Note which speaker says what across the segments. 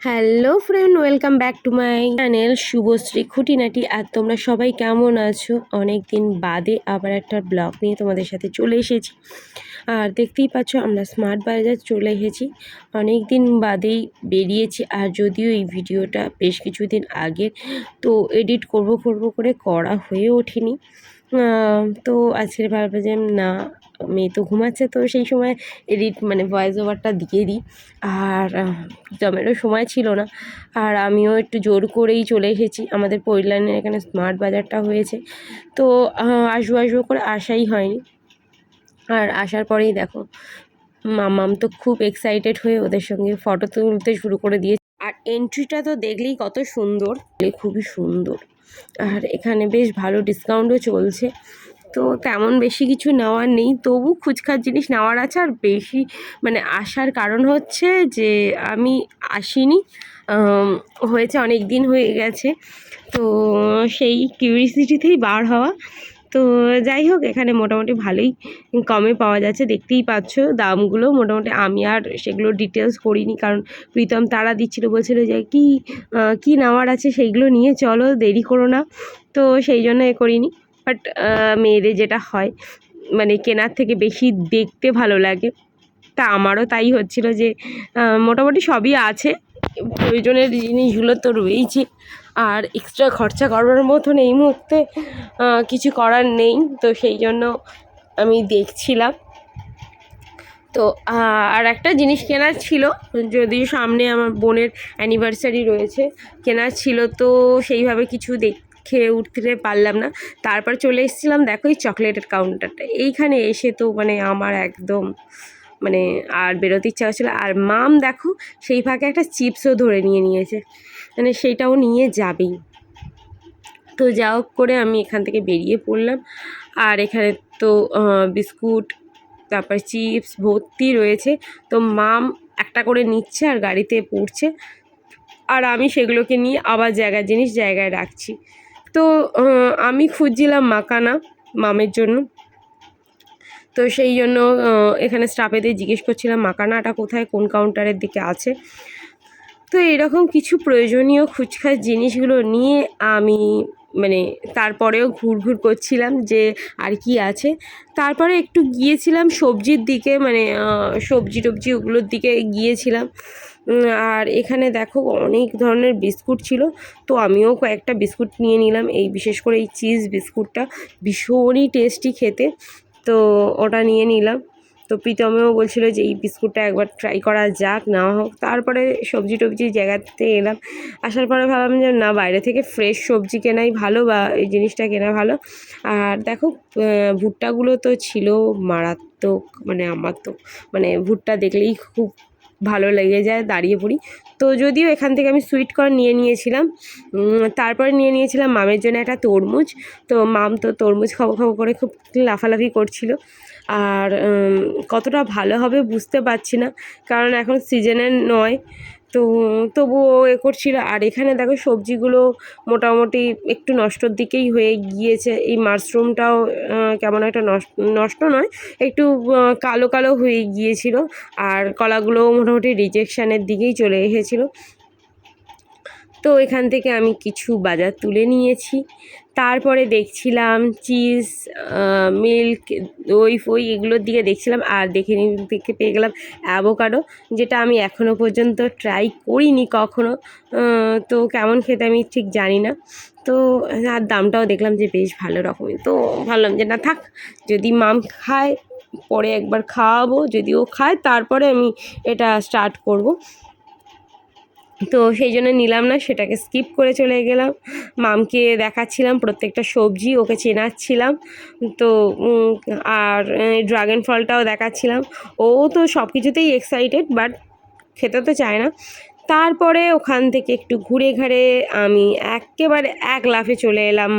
Speaker 1: Hello friend, welcome back to my channel Shubhashree খুঁটিনাটি। আর তোমরা সবাই কেমন আছো? অনেক দিন বাদে আবার একটা ব্লগ নিয়ে তোমাদের সাথে চলে এসেছি। আর দেখতেই পাচ্ছ, আমরা স্মার্ট বাজার চলে এসেছি। অনেক দিন বাদেই বেরিয়েছি, আর যদিও এই ভিডিওটা বেশ কিছুদিন আগে তো এডিট করব করব করে করা হয়ে ওঠেনি। তো আজকের ভাবলাম যে না, মেয়ে তো ঘুমাচ্ছে, তো সেই সময় এডিট মানে ভয়েস ওভারটা দিয়ে দিই। আর জমেরও সময় ছিল না। আর আমিও একটু জোর করেই চলে এসেছি। আমাদের পরিলাইনের এখানে স্মার্ট বাজারটা হয়েছে। তো আসব আসব করে আসাই হয়নি। আর আসার পরেই দেখো, মামাম তো খুব এক্সাইটেড হয়ে ওদের সঙ্গে ফটো তুলতে শুরু করে দিয়েছে। আর এন্ট্রিটা তো দেখলেই কত সুন্দর। খুবই সুন্দর। আর এখানে বেশ ভালো ডিসকাউন্টও চলছে। তো তেমন বেশি কিছু নেওয়ার নেই, তবু খুচখার জিনিস নেওয়ার আছে। আর বেশি মানে আসার কারণ হচ্ছে যে আমি আসিনি হয়েছে অনেক দিন হয়ে গেছে। তো সেই কিউরিসিটিতেই বার হওয়া। তো যাই হোক, এখানে মোটামুটি ভালোই কমে পাওয়া যাচ্ছে। দেখতেই পাচ্ছ, দামগুলো মোটামুটি আমি আর সেগুলো ডিটেলস করিনি, কারণ প্রীতম তারা দিচ্ছিল, বলছিল যে, কি কি নেওয়ার আছে সেইগুলো নিয়ে চলো, দেরি করো না। তো সেই জন্য এ করিনি বাট মেয়েদের যেটা হয় মানে কেনার থেকে বেশি দেখতে ভালো লাগে। তা আমারও তাই হচ্ছিল যে মোটামুটি সবই আছে। প্রয়োজনের জিনিসগুলো তো রয়েইছে। আর এক্সট্রা খরচা করবার মতন এই মুহূর্তে কিছু করার নেই। তো সেই জন্য আমি দেখছিলাম। তো আর একটা জিনিস কেনার ছিল যদি সামনে আমার বোনের অ্যানিভার্সারি রয়েছে, কেনার ছিল তো সেইভাবে কিছু দেখে উঠতে পারলাম না। তারপর চলে এসেছিলাম, দেখো এই চকলেটের কাউন্টারটা এইখানে এসে তো মানে আমার একদম মানে আর বেরোতে ইচ্ছা হচ্ছিল আর মাম দেখো, সেই ফাঁকে একটা চিপসও ধরে নিয়ে নিয়েছে। মানে সেইটাও নিয়ে যাবেই। তো যা হোক করে আমি এখান থেকে বেরিয়ে পড়লাম। আর এখানে তো বিস্কুট, তারপর চিপস, ভর্তি রয়েছে। তো মাম একটা করে নিচ্ছে আর গাড়িতে পড়ছে। আর আমি সেগুলোকে নিয়ে আবার জায়গার জিনিস জায়গায় রাখছি। তো আমি খুঁজছিলাম মাকানা, মামের জন্য। তো সেই জন্য এখানে স্টাফেদের জিজ্ঞেস করছিলাম, মাকানাটা কোথায়? কোন কাউন্টারের দিকে আছে? তো এরকম কিছু প্রয়োজনীয় খুচখাচ জিনিসগুলো নিয়ে আমি মানে তারপরেও ঘুরঘুর করছিলাম যে আর কি আছে। তারপরে একটু গিয়েছিলাম সবজির দিকে মানে সবজি টবজি ওগুলোর দিকে গিয়েছিলাম। আর এখানে দেখো অনেক ধরনের বিস্কুট ছিল, তো আমিও কয়েকটা বিস্কুট নিয়ে নিলাম। এই বিশেষ করে এই চিজ বিস্কুটটা ভীষণই টেস্টি খেতে। তো ওটা নিয়ে নিলাম। তো প্রীতমেও বলছিলো যে, এই বিস্কুটটা একবার ট্রাই করা যাক না হোক। তারপরে সবজি টবজি জায়গাতে এলাম, আসার পরে ভাবলাম যে, না, বাইরে থেকে ফ্রেশ সবজি কেনাই ভালো বা এই জিনিসটা কেনা ভালো। আর দেখো ভুট্টাগুলো তো ছিল মারাত্মক মানে আমার তো মানে ভুট্টা দেখলেই খুব ভালো লেগে যায় দাঁড়িয়ে পড়ি। তো যদিও এখান থেকে আমি সুইট কর্ন নিয়ে নিয়েছিলাম তারপরে নিয়ে নিয়েছিলাম মামের জন্য একটা তরমুজ। তো মাম তো তরমুজ খাব খাব করে খুব লাফালাফি করছিল। আর কতটা ভালো হবে বুঝতে পারছি না, কারণ এখন সিজনের নয়। তো তবুও এ করছিল। আর এখানে দেখো সবজিগুলো মোটামুটি একটু নষ্টর দিকেই হয়ে গিয়েছে। এই মাশরুমটাও কেমন একটা নষ্ট নয়, একটু কালো কালো হয়ে গিয়েছিল। আর কলাগুলোও মোটামুটি রিজেকশানের দিকেই চলে এসেছিল। তো এখান থেকে আমি কিছু বাজার তুলে নিয়েছি। তারপরে দেখছিলাম চিজ মিল্ক, দই, ফই এগুলোর দিকে দেখছিলাম আর দেখে দেখতে পেয়ে গেলাম অ্যাভোকাডো, যেটা আমি এখনও পর্যন্ত ট্রাই করিনি কখনো। তো কেমন খেতে আমি ঠিক জানি না। তো আর দামটাও দেখলাম যে বেশ ভালো রকমের তো ভাবলাম যে না থাক, যদি মাম খায়, পরে একবার খাওয়াবো, যদি ও খায়, তারপরে আমি এটা স্টার্ট করব। তো সেই জন্য নিলাম না, সেটাকে স্কিপ করে চলে গেলাম। মামকে দেখাচ্ছিলাম প্রত্যেকটা সবজি, ওকে চেনাচ্ছিলাম। তো আর ড্রাগন ফলটাও দেখাচ্ছিলাম। ও তো সব কিছুতেই এক্সাইটেড বাট খেতে তো চায় না। তারপরে ওখান থেকে একটু ঘুরে ঘাড়ে আমি একেবারে এক লাফে চলে এলাম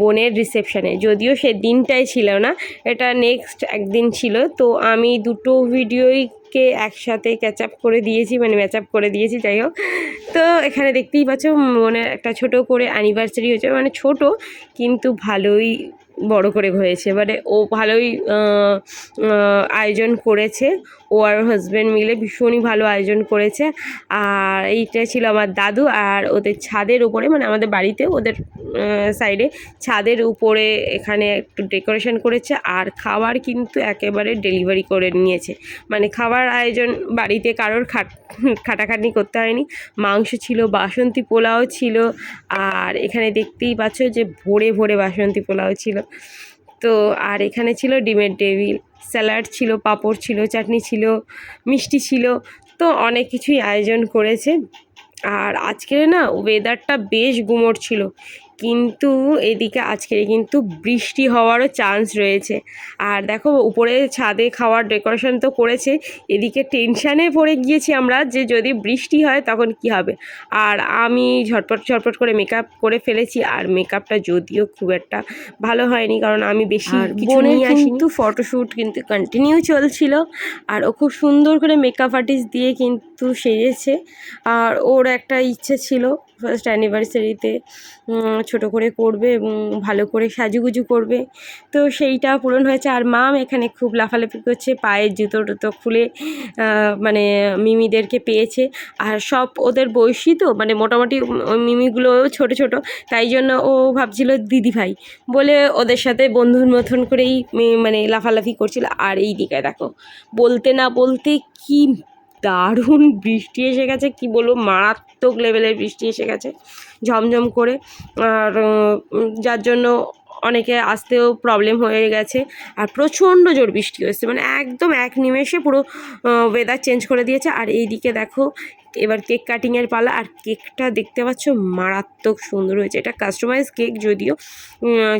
Speaker 1: বোনের রিসেপশানে। যদিও সে দিনটাই ছিল না, এটা নেক্সট একদিন ছিল। তো আমি দুটো ভিডিওই কে একসাথে ক্যাচ আপ করে দিয়েছি মানে ম্যাচ আপ করে দিয়েছি, যাই হোক। তো এখানে দেখতেই পাচ্ছ মনে একটা ছোট করে অ্যানিভার্সারি হয়েছে মানে ছোট কিন্তু ভালোই বড় করে হয়েছে। মানে ও ভালোই আয়োজন করেছে। ও আর হাজব্যান্ড মিলে ভীষণই ভালো আয়োজন করেছে। আর এইটা ছিল আমার দাদু আর ওদের ছাদের উপরে মানে আমাদের বাড়িতে ওদের সাইডে ছাদের উপরে এখানে একটু ডেকোরেশন করেছে আর খাবার কিন্তু একেবারে ডেলিভারি করে নিয়েছে। মানে খাবার আয়োজন বাড়িতে কারোর খাট খাটাখাটনি করতে হয়নি। মাংস ছিল, বাসন্তী পোলাও ছিল, আর এখানে দেখতেই পাচ্ছ যে ভোরে ভোরে বাসন্তী পোলাও ছিল। তো আর এখানে ছিল ডিমের টেবিল, স্যালাড ছিল, পাঁপড় ছিল, চাটনি ছিল, মিষ্টি ছিল, তো অনেক কিছুই আয়োজন করেছে। আর আজকের না ওয়েদারটা বেশ গুমোট ছিল। কিন্তু এদিকে আজকে কিন্তু বৃষ্টি হওয়ারও চান্স রয়েছে। আর দেখো উপরে ছাদে খাওয়ার ডেকোরেশন তো করেছে এদিকে টেনশানে পড়ে গিয়েছি আমরা যে যদি বৃষ্টি হয় তখন কি হবে? আর আমি ঝটপট ঝটপট করে মেকআপ করে ফেলেছি আর মেকআপটা যদিও খুব একটা ভালো হয়নি কারণ আমি বেশি কিছু নিয়ে আসি কিন্তু ফটোশ্যুট কিন্তু কন্টিনিউ চলছিল আর ও খুব সুন্দর করে মেকআপ আর্টিস্ট দিয়ে কিন্তু সেজেছে। আর ওর একটা ইচ্ছে ছিল ফার্স্ট অ্যানিভার্সারিতে ছোট করে করবে এবং ভালো করে সাজুগুজু করবে। তো সেইটা পূরণ হয়েছে। আর মাম এখানে খুব লাফালাফি করছে, পায়ের জুতো টুতো খুলে মানে মিমিদেরকে পেয়েছে। আর সব ওদের বয়সী তো মানে মোটামুটি মিমিগুলো ছোট ছোট, তাই জন্য ও ভাবছিল দিদি ভাই বলে ওদের সাথে বন্ধুর মতন করেই মানে লাফালাফি করছিল। আর এই দিকে দেখো, বলতে না বলতে কি দারুণ বৃষ্টি এসে গেছে, কি বলব, মারাত্মক লেভেলের বৃষ্টি এসে গেছে। ঝমঝম করে। আর যার জন্য অনেকে আসতেও প্রবলেম হয়ে গেছে। আর প্রচণ্ড জোর বৃষ্টি হয়েছে। মানে একদম এক নিমেষে পুরো ওয়েদার চেঞ্জ করে দিয়েছে। আর এই দিকে দেখো, এবার কেক কাটিংয়ের পালা। আর কেকটা দেখতে পাচ্ছ, মারাত্মক সুন্দর হয়েছে। এটা কাস্টমাইজ কেক যদিও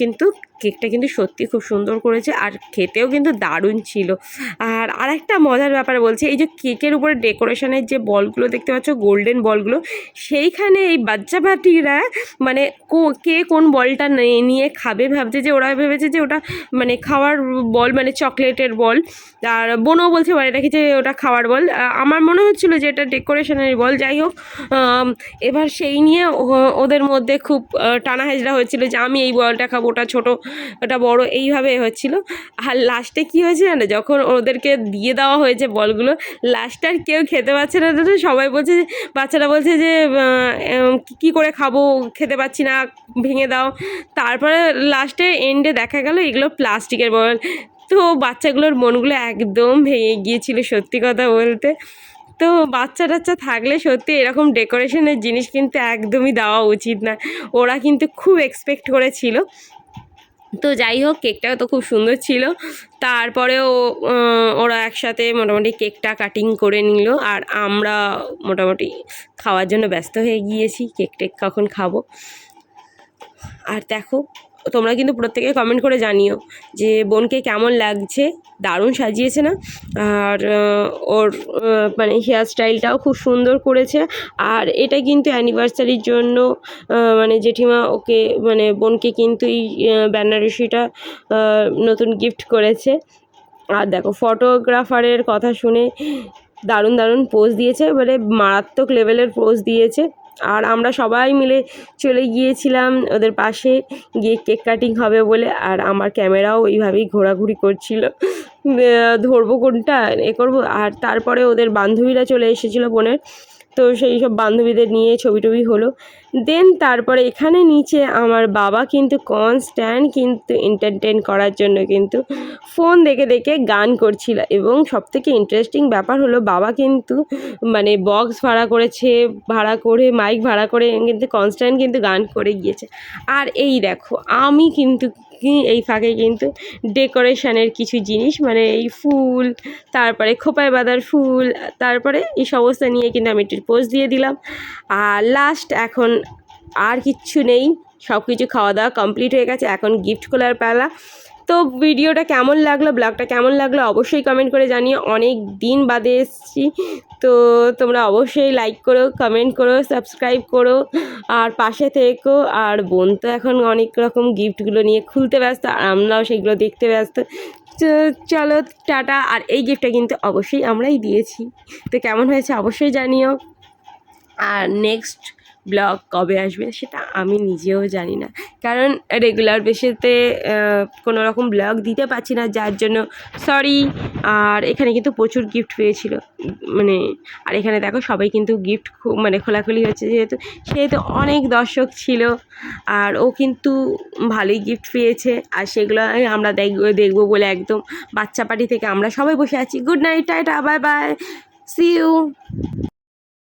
Speaker 1: কিন্তু কেকটা কিন্তু সত্যি খুব সুন্দর করেছে আর খেতেও কিন্তু দারুণ ছিল। আর আরেকটা মজার ব্যাপার বলছে, এই যে কেকের উপরে ডেকোরেশনের যে বলগুলো দেখতে পাচ্ছ, গোল্ডেন বলগুলো, সেইখানে এই বাচ্চা পাটিরা মানে কো- কে কোন বলটা নিয়ে খাবে ভাবছে যে, ওরা ভেবেছে যে ওটা মানে খাওয়ার বল মানে চকলেটের বল। আর বোনও বলছে বাড়ি নাকি যে ওটা খাওয়ার বল। আমার মনে হচ্ছিল যে এটা ডেকোরেশনের বল। যাই হোক এবার সেই নিয়ে ওদের মধ্যে খুব টানা হেজড়া হয়েছিল যে, আমি এই বলটা খাব, ওটা ছোট ওটা বড় এইভাবে হচ্ছিল। আর লাস্টে কী হয়েছে জানো? যখন ওদেরকে দিয়ে দেওয়া হয়েছে বলগুলো লাস্টে আর কেউ খেতে পারছে না। সবাই বলছে বাচ্চারা বলছে যে কী করে খাব? খেতে পাচ্ছি না, ভেঙে দাও। তারপরে লাস্টে এন্ডে দেখা গেল এগুলো প্লাস্টিকের বল। তো বাচ্চাগুলোর মনগুলো একদম ভেঙে গিয়েছিল সত্যি কথা বলতে। তো বাচ্চা টাচ্চা থাকলে সত্যি এরকম ডেকোরেশনের জিনিস কিন্তু একদমই দেওয়া উচিত না। ওরা কিন্তু খুব এক্সপেক্ট করেছিল। তো যাই হোক, কেকটা তো খুব সুন্দর ছিল। তারপরেও ওরা একসাথে মোটামুটি কেকটা কাটিং করে নিল আর আমরা মোটামুটি খাওয়ার জন্য ব্যস্ত হয়ে গিয়েছি। কেক টেক কখন খাব? আর দেখো তোমরা কিন্তু প্রত্যেকে কমেন্ট করে জানিও যে বোনকে কেমন লাগছে। দারুণ সাজিয়েছে না? আর ওর মানে হেয়ার স্টাইলটাও খুব সুন্দর করেছে। আর এটা কিন্তু অ্যানিভার্সারির জন্য মানে জেঠিমা ওকে মানে বোনকে কিন্তু এই বেনারসিটা নতুন গিফট করেছে। আর দেখো ফটোগ্রাফারের কথা শুনে দারুণ দারুণ পোজ দিয়েছে। মানে মারাত্মক লেভেলের পোজ দিয়েছে। আর আমরা সবাই মিলে চলে গিয়েছিলাম ওদের পাশে, গিয়ে কেক কাটিং হবে বলে, আর আমার ক্যামেরাও ওইভাবেই ঘোরাঘুরি করছিল। ধরবো কোনটা? এ করব। আর তারপরে ওদের বান্ধবীরা চলে এসেছিল বোনের। তো সেই সব বান্ধবীদের নিয়ে ছবি টবি হলো। দেন তারপরে এখানে নিচে আমার বাবা কিন্তু কনস্ট্যান্ট কিন্তু এন্টারটেন করার জন্য কিন্তু ফোন দেখে দেখে গান করছিল। এবং সবথেকে ইন্টারেস্টিং ব্যাপার হলো বাবা কিন্তু মানে বক্স ভাড়া করেছে, ভাড়া করে মাইক ভাড়া করে কিন্তু কনস্ট্যান্ট কিন্তু গান করে গিয়েছে। আর এই দেখো, আমি কিন্তু এই ফাঁকে কিন্তু ডেকোরেশনের কিছু জিনিস মানে এই ফুল, তারপরে খোপায় বাঁধার ফুল, তারপরে এই সমস্ত নিয়ে কিন্তু আমি একটু পোজ দিয়ে দিলাম। আর লাস্ট এখন আর কিচ্ছু নেই, সব কিছু খাওয়া দাওয়া কমপ্লিট হয়ে গেছে, এখন গিফট খোলার পালা। তো ভিডিওটা কেমন লাগল ব্লগটা কেমন লাগল অবশ্যই কমেন্ট করে জানিও, অনেক দিন বাদে এসেছি। তো তোমরা অবশ্যই লাইক করো কমেন্ট করো সাবস্ক্রাইব করো, আর পাশে থেকো। আর বোন তো এখন অনেক রকম গিফটগুলো নিয়ে খুলতে ব্যস্ত, আর আমরাও সেগুলো দেখতে ব্যস্ত। চলো, টাটা। আর এই গিফটটা কিন্তু অবশ্যই আমরাই দিয়েছি। তো কেমন হয়েছে অবশ্যই জানিও। আর নেক্সট ব্লগ কবে আসবে সেটা আমি নিজেও জানি না। কারণ রেগুলার বেসেতে কোনো রকম ব্লগ দিতে পারছি না, যার জন্য সরি আর এখানে কিন্তু প্রচুর গিফট পেয়েছিল। মানে আর এখানে দেখো সবাই কিন্তু গিফট মানে খোলাখুলি হচ্ছে যেহেতু, সেহেতু অনেক দর্শক ছিল, আর ও কিন্তু ভালোই গিফট পেয়েছে, আর সেগুলো আমরা দেখব দেখব বলে একদম বাচ্চা পার্টি থেকে আমরা সবাই বসে আছি। Good night tata bye bye see you